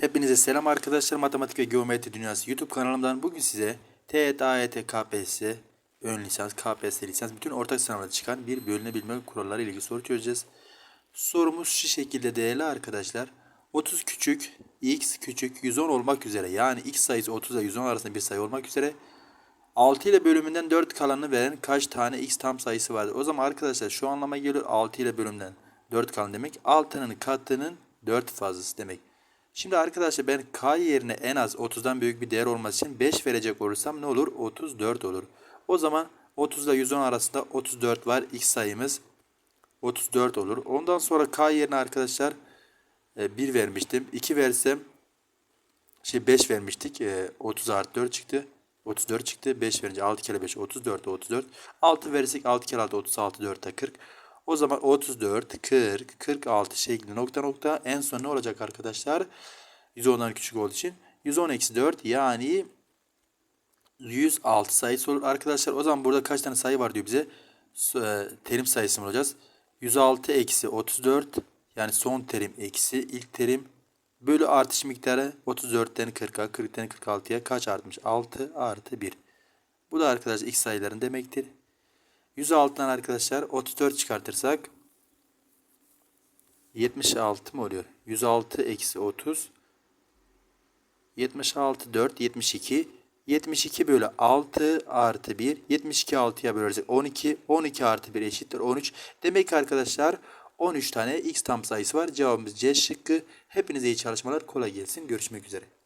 Hepinize selam arkadaşlar. Matematik ve Geometri Dünyası YouTube kanalımdan bugün size TET, AYT, KPSS, ön lisans, KPSS lisans bütün ortak sınavlarda çıkan bir bölünebilme kuralları ile ilgili soru çözeceğiz. Sorumuz şu şekilde değerli arkadaşlar. 30 küçük, x küçük 110 olmak üzere yani x sayısı 30 ile 110 arasında bir sayı olmak üzere 6 ile bölümünden 4 kalanını veren kaç tane x tam sayısı vardır? O zaman arkadaşlar şu anlama geliyor 6 ile bölümden 4 kalan demek. 6'nın katının 4 fazlası demek. Şimdi arkadaşlar ben k yerine en az 30'dan büyük bir değer olması için 5 verecek olursam ne olur? 34 olur. O zaman 30 ile 110 arasında 34 var. X sayımız 34 olur. Ondan sonra k yerine arkadaşlar 1 vermiştim. 2 versem şey 5 vermiştik. E, 30 artı 4 çıktı. 34 çıktı. 5 verince 6 kere 5 34 34. 6 verirsek 6 kere 6 36 4'te 40. O zaman 34, 40, 46 şeklinde nokta nokta en son ne olacak arkadaşlar? 110'dan küçük olduğu için 110 eksi 4 yani 106 sayısı olur arkadaşlar. O zaman burada kaç tane sayı var diyor bize. E, Terim sayısı mı olacağız? 106 eksi 34 yani son terim eksi ilk terim bölü artış miktarı 34'ten 40'a 40'ten 46'ya kaç artmış? 6 artı 1. Bu da arkadaşlar x sayıların demektir. 106'dan arkadaşlar 34 çıkartırsak 76 mı oluyor? 106 eksi 30 76 4 72 72 bölü 6 artı 1 72 6'ya bölersek 12 12 artı 1 eşittir 13 demek ki arkadaşlar 13 tane x tam sayısı var. Cevabımız C şıkkı. Hepinize iyi çalışmalar kolay gelsin. Görüşmek üzere